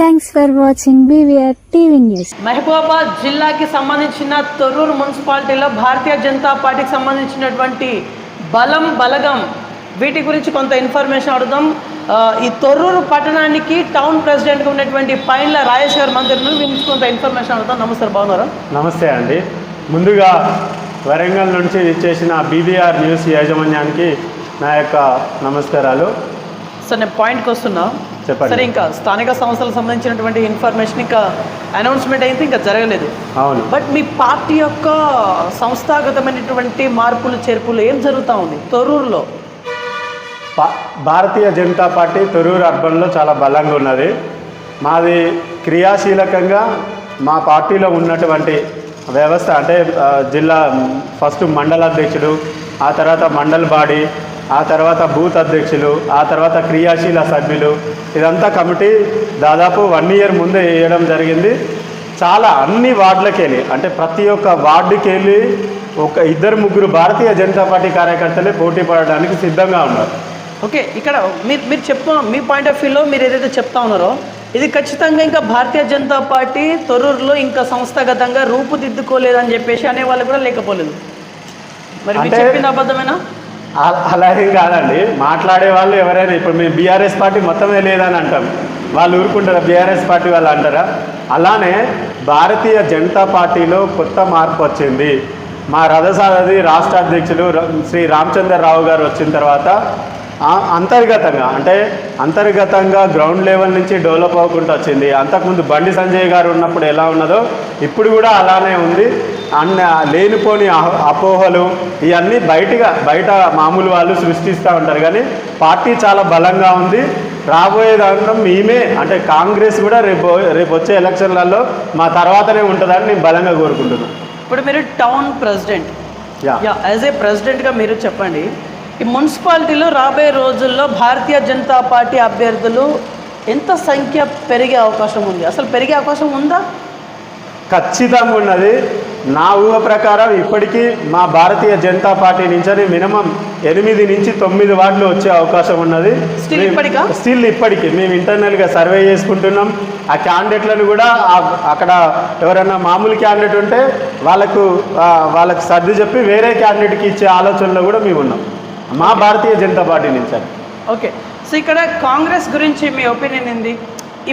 Thanks for watching BVR TV news Mahabubabad జిల్లాకి సంబంధించిన తొర్రూరు మున్సిపాలిటీలో భారతీయ జనతా పార్టీకి సంబంధించినటువంటి బలం బలగం వీటి గురించి కొంత ఇన్ఫర్మేషన్ అడుగుదాం. ఈ తొర్రూరు పట్టణానికి టౌన్ ప్రెసిడెంట్గా ఉన్నటువంటి పైన్ల రాజేష్ గారి మంత్రులను వీరించి కొంత ఇన్ఫర్మేషన్ అడుగుతాం నమస్తే బాగున్నారా? నమస్తే అండి. ముందుగా వరంగల్ నుంచి ఇచ్చేసిన బీబీఆర్ న్యూస్ యాజమాన్యానికి నా యొక్క నమస్కారాలు. సార్ నేను పాయింట్కి వస్తున్నా. చెప్పండి. సరే ఇంకా స్థానిక సంస్థలకు సంబంధించినటువంటి ఇన్ఫర్మేషన్ ఇంకా అనౌన్స్మెంట్ అయితే ఇంకా జరగలేదు. అవును. బట్ మీ పార్టీ యొక్క సంస్థాగతమైనటువంటి మార్పులు చేర్పులు ఏం జరుగుతూ ఉంది? తొర్రూరులో. పా- భారతీయ జనతా పార్టీ తొరూరు అర్బన్లో చాలా బలంగా ఉన్నది. మాది క్రియాశీలకంగా మా పార్టీలో ఉన్నటువంటి వ్యవస్థ అంటే జిల్లా ఫస్ట్ మండల అధ్యక్షుడు ఆ తర్వాత మండల్ బాడీ ఆ తర్వాత బూత్ అధ్యక్షులు ఆ తర్వాత క్రియాశీల సభ్యులు ఇదంతా కమిటీ దాదాపు వన్ ఇయర్ ముందే వేయడం జరిగింది. చాలా అన్ని వార్డులకి వెళ్ళి అంటే ప్రతి ఒక్క వార్డుకి వెళ్ళి ఒక ఇద్దరు ముగ్గురు భారతీయ జనతా పార్టీ కార్యకర్తలే పోటీ పడడానికి సిద్ధంగా ఉన్నారు. ఓకే ఇక్కడ మీరు మీరు చెప్పు మీ పాయింట్ ఆఫ్ వ్యూలో మీరు ఏదైతే చెప్తా ఉన్నారో ఇది ఖచ్చితంగా ఇంకా భారతీయ జనతా పార్టీ తొర్రూరులో ఇంకా సంస్థాగతంగా రూపుదిద్దుకోలేదని చెప్పేసి అనే వాళ్ళు కూడా లేకపోలేదు. మరి చెప్పింది అబద్ధమేనా? అలా ఏం కాదండి. మాట్లాడే వాళ్ళు ఎవరైనా ఇప్పుడు మేము బీఆర్ఎస్ పార్టీ మొత్తమే లేదని అంటాం. వాళ్ళు ఊరుకుంటారా? బీఆర్ఎస్ పార్టీ వాళ్ళు అంటారా? అలానే భారతీయ జనతా పార్టీలో కొత్త మార్పు వచ్చింది. మా రథసారథి రాష్ట్ర అధ్యక్షులు శ్రీ రామచంద్రరావు గారు వచ్చిన తర్వాత అంతర్గతంగా అంటే అంతర్గతంగా గ్రౌండ్ లెవెల్ నుంచి డెవలప్ అవ్వకుండా వచ్చింది. అంతకుముందు బండి సంజయ్ గారు ఉన్నప్పుడు ఎలా ఉన్నదో ఇప్పుడు కూడా అలానే ఉంది. అన్న లేనిపోని అపోహలు ఇవన్నీ బయటగా బయట మామూలు వాళ్ళు సృష్టిస్తూ ఉంటారు. కానీ పార్టీ చాలా బలంగా ఉంది. రాబోయే దాంట్లో మేమే అంటే కాంగ్రెస్ కూడా రేపు రేపు వచ్చే ఎలక్షన్లలో మా తర్వాతనే ఉంటుందని నేను బలంగా కోరుకుంటున్నాను ఇప్పుడు మీరు టౌన్ ప్రెసిడెంట్. యాజ్ ఏ ప్రెసిడెంట్గా మీరు చెప్పండి. ఈ మున్సిపాలిటీలో రాబోయే రోజుల్లో భారతీయ జనతా పార్టీ అభ్యర్థులు ఎంత సంఖ్య పెరిగే అవకాశం ఉంది? అసలు పెరిగే అవకాశం ఉందా? ఖచ్చితంగా ఉన్నది. నా ఊహ ప్రకారం ఇప్పటికీ మా భారతీయ జనతా పార్టీ నుంచి మినిమం ఎనిమిది నుంచి తొమ్మిది వార్డులు వచ్చే అవకాశం ఉన్నది? స్టిల్ ఇప్పటికి? మేము ఇంటర్నల్గా సర్వే చేసుకుంటున్నాం. ఆ క్యాండిడేట్లను కూడా అక్కడ ఎవరైనా మామూలు క్యాండిడేట్ ఉంటే వాళ్ళకు వాళ్ళకు సర్ది చెప్పి వేరే క్యాండిడేట్కి ఇచ్చే ఆలోచనలో కూడా మేము ఉన్నాం. మా భారతీయ జనతా పార్టీ నుంచి ఓకే సో ఇక్కడ కాంగ్రెస్ గురించి మీ ఒపీనియన్ ఏంది?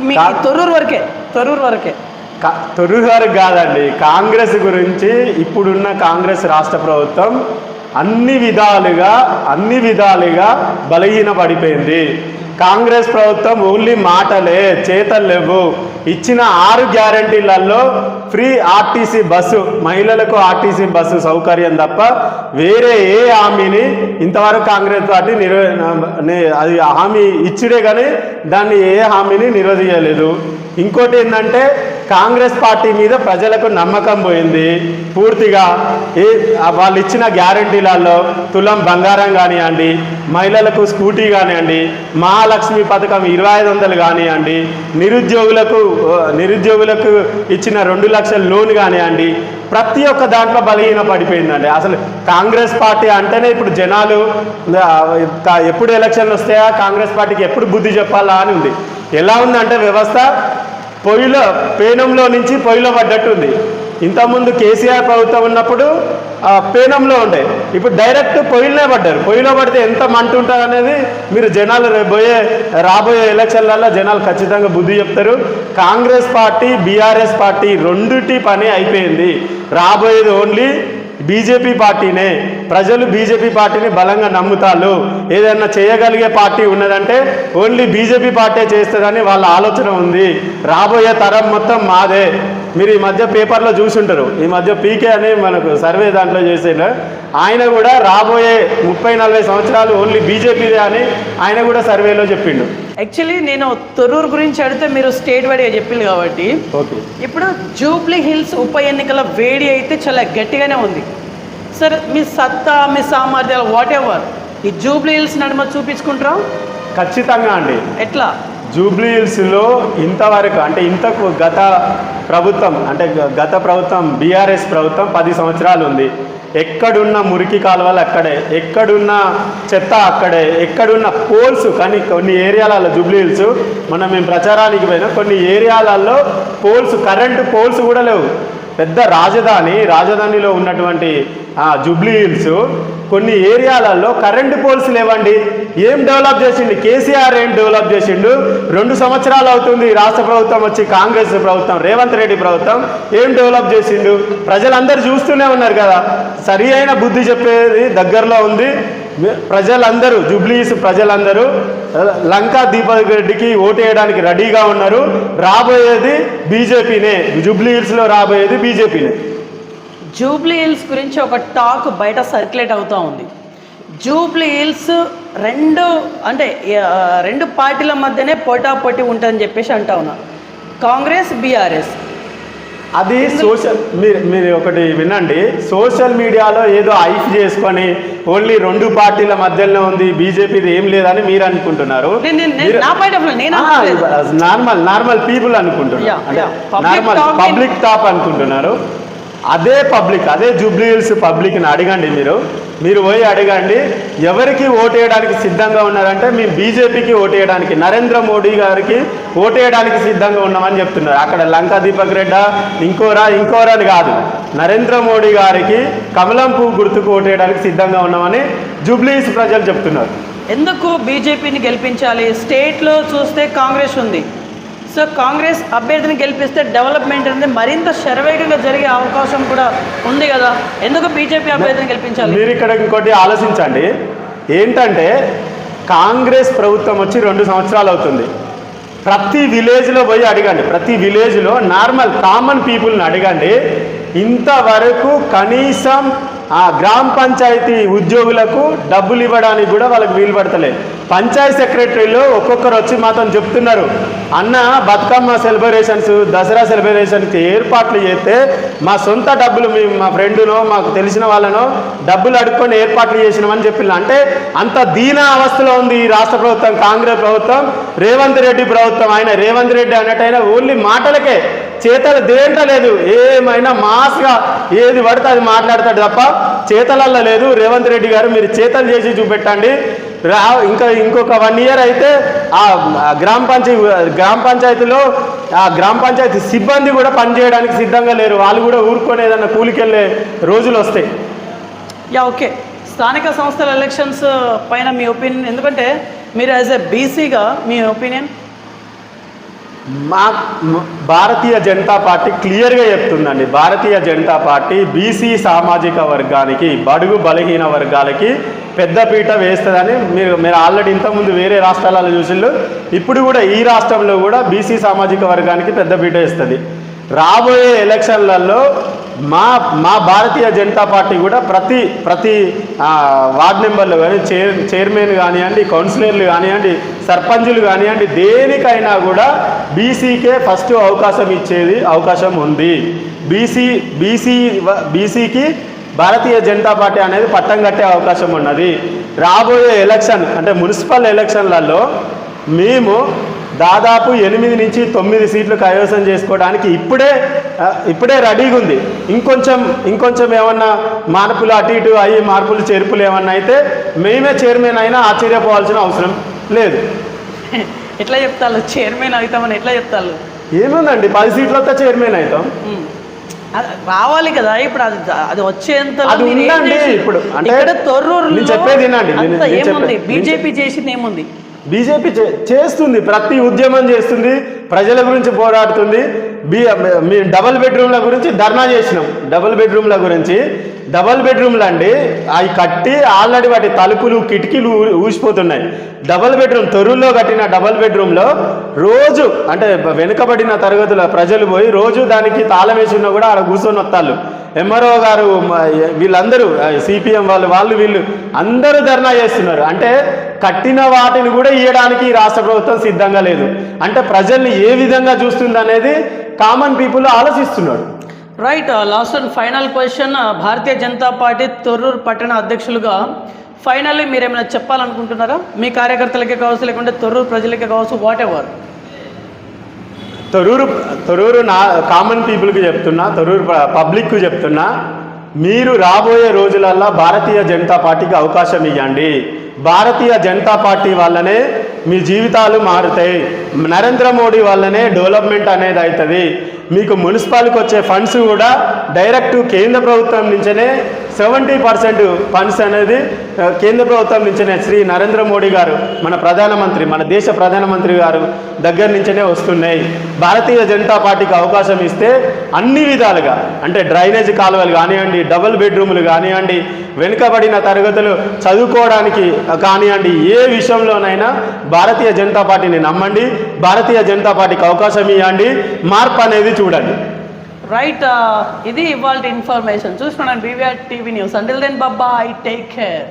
మీ తొర్రూరు వరకే తొర్రూరు వరకే. కా- కాదండి. కాంగ్రెస్ గురించి ఇప్పుడున్న కాంగ్రెస్ రాష్ట్ర ప్రభుత్వం అన్ని విధాలుగా అన్ని విధాలుగా బలహీన పడిపోయింది కాంగ్రెస్ ప్రభుత్వం ఓన్లీ మాటలే చేతలు లేవు ఇచ్చిన ఆరు గ్యారంటీలలో ఫ్రీ ఆర్టీసీ బస్సు మహిళలకు ఆర్టీసీ బస్సు సౌకర్యం తప్ప వేరే ఏ హామీని ఇంతవరకు కాంగ్రెస్ పార్టీ నిర్వ అది హామీ ఇచ్చిడే కానీ దాన్ని ఏ హామీని నిర్వహించలేదు ఇంకోటి ఏంటంటే కాంగ్రెస్ పార్టీ మీద ప్రజలకు నమ్మకం పోయింది. పూర్తిగా ఏ వాళ్ళు ఇచ్చిన గ్యారంటీలలో తులం బంగారం కానివ్వండి మహిళలకు స్కూటీ కానివ్వండి మహాలక్ష్మి పథకం ఇరవై ఐదు వందలు కానివ్వండి నిరుద్యోగులకు నిరుద్యోగులకు ఇచ్చిన రెండు లక్షల లోన్ కానివ్వండి ప్రతి ఒక్క దాంట్లో బలహీన పడిపోయిందండి. అసలు కాంగ్రెస్ పార్టీ అంటేనే ఇప్పుడు జనాలు ఎప్పుడు ఎలక్షన్లు వస్తాయా కాంగ్రెస్ పార్టీకి ఎప్పుడు బుద్ధి చెప్పాలా అని ఉంది. ఎలా ఉందంటే వ్యవస్థ పొయ్యిలో పేనంలో నుంచి పొయ్యిలో పడ్డట్టుంది. ఇంతకుముందు కేసీఆర్ ప్రభుత్వం ఉన్నప్పుడు పేనంలో ఉండే. ఇప్పుడు డైరెక్ట్ పొయ్యిలోనే పడ్డారు. పొయ్యిలో పడితే ఎంత మంట ఉంటుంది అనేది మీరు జనాలు రేపు పోయే రాబోయే ఎలక్షన్లలో జనాలు ఖచ్చితంగా బుద్ధి చెప్తారు. కాంగ్రెస్ పార్టీ బీఆర్ఎస్ పార్టీ రెండుటి పని అయిపోయింది. రాబోయేది ఓన్లీ బీజేపీ పార్టీనే. ప్రజలు బీజేపీ పార్టీని బలంగా నమ్ముతారు. ఏదైనా చేయగలిగే పార్టీ ఉన్నదంటే ఓన్లీ బీజేపీ పార్టీ చేస్తుందని వాళ్ళ ఆలోచన ఉంది. రాబోయే తరం మొత్తం మాదే. మీరు ఈ మధ్య పేపర్లో చూసుంటారు. ఈ మధ్య పీకే అని మనకు సర్వే దాంట్లో చేసిన ఆయన కూడా రాబోయే ముప్పై నలభై సంవత్సరాలు ఓన్లీ బీజేపీదే అని ఆయన కూడా సర్వేలో చెప్పిండు. యాక్చువల్లీ నేను తొర్రూరు గురించి అడిగితే మీరు స్టేట్ వైడ్గా చెప్పింది కాబట్టి. ఓకే. ఇప్పుడు జూబ్లీ హిల్స్ ఉప ఎన్నికల వేడి అయితే చాలా గట్టిగానే ఉంది. సరే మీ సత్తా మీ సామర్థ్యాలు వాట్ ఎవర్ ఈ జూబ్లీ హిల్స్ నడుమ చూపించుకుంటారా ఖచ్చితంగా అండి. ఎట్లా? జూబ్లీ హిల్స్లో ఇంతవరకు అంటే ఇంతకు గత ప్రభుత్వం అంటే గత ప్రభుత్వం బీఆర్ఎస్ ప్రభుత్వం పది సంవత్సరాలు ఉంది. ఎక్కడున్న మురికి కాలువలు అక్కడే ఎక్కడున్న చెత్త అక్కడే ఎక్కడున్న పోల్స్ కానీ కొన్ని ఏరియాలలో జూబ్లీ హిల్స్ మనం మేము ప్రచారానికి పోయినా కొన్ని ఏరియాలలో పోల్స్ కరెంటు పోల్స్ కూడా లేవు. పెద్ద రాజధాని రాజధానిలో ఉన్నటువంటి జూబ్లీ హిల్స్ కొన్ని ఏరియాలలో కరెంటు పోల్స్ లేవండి. ఏం డెవలప్ చేసిండు? కేసీఆర్ ఏం డెవలప్ చేసిండు? రెండు సంవత్సరాలు అవుతుంది రాష్ట్ర ప్రభుత్వం వచ్చి కాంగ్రెస్ ప్రభుత్వం రేవంత్ రెడ్డి ప్రభుత్వం ఏం డెవలప్ చేసిండు? ప్రజలందరూ చూస్తూనే ఉన్నారు కదా. సరి అయిన బుద్ధి చెప్పేది దగ్గరలో ఉంది. ప్రజలందరూ జూబ్లీస్ ప్రజలందరూ లంకా దీపక్ రెడ్డికి ఓటేయడానికి రెడీగా ఉన్నారు. రాబోయేది బీజేపీనే. జూబ్లీ హిల్స్లో రాబోయేది బీజేపీనే. జూబ్లీ హిల్స్ గురించి ఒక టాక్ బయట సర్క్యులేట్ అవుతూ ఉంది. జూబ్లీ హిల్స్ రెండు అంటే రెండు పార్టీల మధ్యనే పోటాపోటీ ఉంటుందని చెప్పేసి అంటా ఉన్నా. కాంగ్రెస్ బీఆర్ఎస్. అది సోషల్ మీరు మీరు ఒకటి వినండి. సోషల్ మీడియాలో ఏదో ఐఫ్ చేసుకొని ఓన్లీ రెండు పార్టీల మధ్యలో ఉంది బీజేపీది ఏం లేదని మీరు అనుకుంటున్నారు. నార్మల్ నార్మల్ పీపుల్ అనుకుంటున్నారు. నార్మల్ పబ్లిక్ టాప్ అనుకుంటున్నారు. అదే పబ్లిక్ అదే జూబ్లీ హిల్స్ పబ్లిక్ని అడగండి మీరు. మీరు పోయి అడగండి ఎవరికి ఓటేయడానికి సిద్ధంగా ఉన్నారంటే మేము బీజేపీకి ఓటేయడానికి నరేంద్ర మోడీ గారికి ఓటేయడానికి సిద్ధంగా ఉన్నామని చెప్తున్నారు. అక్కడ లంకా దీపక్ రెడ్డ ఇంకోరా ఇంకోరా అని కాదు. నరేంద్ర మోడీ గారికి కమలం పువ్వు గుర్తుకు ఓటేయడానికి సిద్ధంగా ఉన్నామని జూబ్లీ ప్రజలు చెప్తున్నారు. ఎందుకు బీజేపీని గెలిపించాలి? స్టేట్లో చూస్తే కాంగ్రెస్ ఉంది. సో కాంగ్రెస్ అభ్యర్థిని గెలిపిస్తే డెవలప్మెంట్ అనేది మరింత శరవేగంగా జరిగే అవకాశం కూడా ఉంది కదా. ఎందుకు బీజేపీ అభ్యర్థిని గెలిపించాలి? మీరు ఇక్కడ ఇంకోటి ఆలోచించండి. ఏంటంటే కాంగ్రెస్ ప్రభుత్వం వచ్చి రెండు సంవత్సరాలు అవుతుంది. ప్రతి విలేజ్లో పోయి అడగండి. ప్రతి విలేజ్లో నార్మల్ కామన్ పీపుల్ని అడగండి. ఇంతవరకు కనీసం ఆ గ్రామ పంచాయతీ ఉద్యోగులకు డబ్బులు ఇవ్వడానికి కూడా వాళ్ళకి వీలు పడతలేదు. పంచాయత్ సెక్రటరీలు ఒక్కొక్కరు వచ్చి మాతో చెప్తున్నారు అన్న బతుకమ్మ సెలబ్రేషన్స్ దసరా సెలబ్రేషన్కి ఏర్పాట్లు చేస్తే మా సొంత డబ్బులు మేము మా ఫ్రెండునో మాకు తెలిసిన వాళ్ళనో డబ్బులు అడుక్కొని ఏర్పాట్లు చేసినామని చెప్పిన అంటే అంత దీన అవస్థలో ఉంది ఈ రాష్ట్ర ప్రభుత్వం కాంగ్రెస్ ప్రభుత్వం రేవంత్ రెడ్డి ప్రభుత్వం. ఆయన రేవంత్ రెడ్డి అన్నట్టయినా ఓన్లీ మాటలకే చేతలు దేంట లేదు ఏమైనా మాస్గా ఏది పడితే అది మాట్లాడతాడు తప్ప చేతలల్లో లేదు. రేవంత్ రెడ్డి గారు మీరు చేతలు చేసి చూపెట్టండి. రా ఇంకా ఇంకొక వన్ ఇయర్ అయితే ఆ ఆ గ్రామ పంచాయతీ గ్రామ పంచాయతీలో ఆ గ్రామ పంచాయతీ సిబ్బంది కూడా పనిచేయడానికి సిద్ధంగా లేరు. వాళ్ళు కూడా ఊరుకొని ఏదన్నా కూలికెళ్ళే రోజులు వస్తాయి. Yeah okay. స్థానిక సంస్థల ఎలక్షన్స్ పైన మీ ఒపీనియన్ ఎందుకంటే మీరు యాజ్ ఎ బీసీగా మీ ఒపీనియన్ మా భారతీయ జనతా పార్టీ క్లియర్గా చెప్తుందండి. భారతీయ జనతా పార్టీ బీసీ సామాజిక వర్గానికి బడుగు బలహీన వర్గాలకి పెద్దపీట వేస్తుందని మీరు మీరు ఆల్రెడీ ఇంతకుముందు వేరే రాష్ట్రాలలో చూసిండు ఇప్పుడు కూడా ఈ రాష్ట్రంలో కూడా బీసీ సామాజిక వర్గానికి పెద్దపీట వేస్తుంది. రాబోయే ఎలక్షన్లలో మా మా భారతీయ జనతా పార్టీ కూడా ప్రతి ప్రతి వార్డ్ మెంబర్లు కానీ చైర్ చైర్మన్ కానివ్వండి కౌన్సిలర్లు కానివ్వండి సర్పంచులు కానివ్వండి దేనికైనా కూడా బీసీకే ఫస్ట్ అవకాశం ఇచ్చేది అవకాశం ఉంది. బీసీ బీసీ బీసీకి భారతీయ జనతా పార్టీ అనేది పట్టం కట్టే అవకాశం ఉన్నది. రాబోయే ఎలక్షన్ అంటే మున్సిపల్ ఎలక్షన్లలో మేము దాదాపు ఎనిమిది నుంచి తొమ్మిది సీట్లు కైవసం చేసుకోవడానికి ఇప్పుడే ఇప్పుడే రెడీగా ఉంది. ఇంకొంచెం ఇంకొంచెం ఏమన్నా మార్పులు అటు ఇటు అయ్యి మార్పులు చేర్పులు ఏమన్నా అయితే మేమే చైర్మన్ అయినా ఆశ్చర్యపోవాల్సిన అవసరం లేదు. ఎట్లా చెప్తారు చైర్మన్ అవుతామని ఎట్లా చెప్తారు ఏముందండి? పది సీట్లతో చైర్మన్ అవుతాం. రావాలి కదా ఇప్పుడు అది అది వచ్చేంత అది ఉందండి ఇప్పుడు. అంటే తొర్రూరు చెప్పేది- బీజేపీ చేసింది ఏముంది? బీజేపీ చే- చేస్తుంది ప్రతి ఉద్యమం చేస్తుంది ప్రజల గురించి పోరాడుతుంది. బీ మీ డబల్ బెడ్రూమ్ల గురించి ధర్నా చేసినాం. డబల్ బెడ్రూమ్ల గురించి. డబల్ బెడ్రూమ్లు అండి అవి కట్టి ఆల్రెడీ వాటి తలుపులు కిటికీలు ఊ- ఊసిపోతున్నాయి. డబల్ బెడ్రూమ్ తొరుల్లో కట్టిన డబల్ బెడ్రూమ్లో రోజు అంటే వెనుకబడిన తరగతుల ప్రజలు పోయి రోజు దానికి తాళం వేసి ఉన్నా కూడా ఆడ కూర్చొని వస్తారు ఎంఆర్ఓ గారు వీళ్ళందరూ సిపిఎం వాళ్ళు వాళ్ళు వీళ్ళు అందరూ ధర్నా చేస్తున్నారు. అంటే కట్టిన వాటిని కూడా ఇవ్వడానికి ఈ రాష్ట్ర ప్రభుత్వం సిద్ధంగా లేదు. అంటే ప్రజల్ని ఏ విధంగా చూస్తుంది అనేది కామన్ పీపుల్ ఆలోచిస్తున్నాడు right last and final question Bharatiya Janata party Torrur పట్టణ అధ్యక్షులుగా ఫైనల్లీ మీరు ఏమైనా చెప్పాలనుకుంటున్నారా? మీ కార్యకర్తలకే కావచ్చు లేకుంటే తొర్రూరు ప్రజలకే కావచ్చు వాట్ ఎవర్ తొరూరు తొరూరు నా కామన్ పీపుల్కి చెప్తున్నా తొరూరు పబ్లిక్కు చెప్తున్నా మీరు రాబోయే రోజులల్లో భారతీయ జనతా పార్టీకి అవకాశం ఇవ్వండి భారతీయ జనతా పార్టీ వల్లనే మీ జీవితాలు మారుతాయి. నరేంద్ర మోడీ వల్లనే డెవలప్మెంట్ అనేది అవుతుంది మీకు మున్సిపాలిటీకి వచ్చే ఫండ్స్ కూడా డైరెక్ట్ కేంద్ర ప్రభుత్వం నుంచే సెవెంటీ పర్సెంట్ ఫండ్స్ అనేది కేంద్ర ప్రభుత్వం నుంచే శ్రీ నరేంద్ర మోడీ గారు మన ప్రధానమంత్రి మన దేశ ప్రధానమంత్రి గారు దగ్గర నుంచే వస్తున్నాయి. భారతీయ జనతా పార్టీకి అవకాశం ఇస్తే అన్ని విధాలుగా అంటే డ్రైనేజ్ కాలువలు కానివ్వండి డబుల్ బెడ్రూములు కానివ్వండి వెనుకబడిన తరగతులు చదువుకోవడానికి కానివ్వండి ఏ విషయంలోనైనా భారతీయ జనతా పార్టీని నమ్మండి భారతీయ జనతా పార్టీకి అవకాశం ఇవ్వండి మార్పు అనేది చూడండి. రైట్ ఇది ఇవాళ ఇన్ఫర్మేషన్ చూసుకోండి బీవీఆర్ టీవీ న్యూస్ అండిల్ దెన్ బాబా ఐ టేక్ కేర్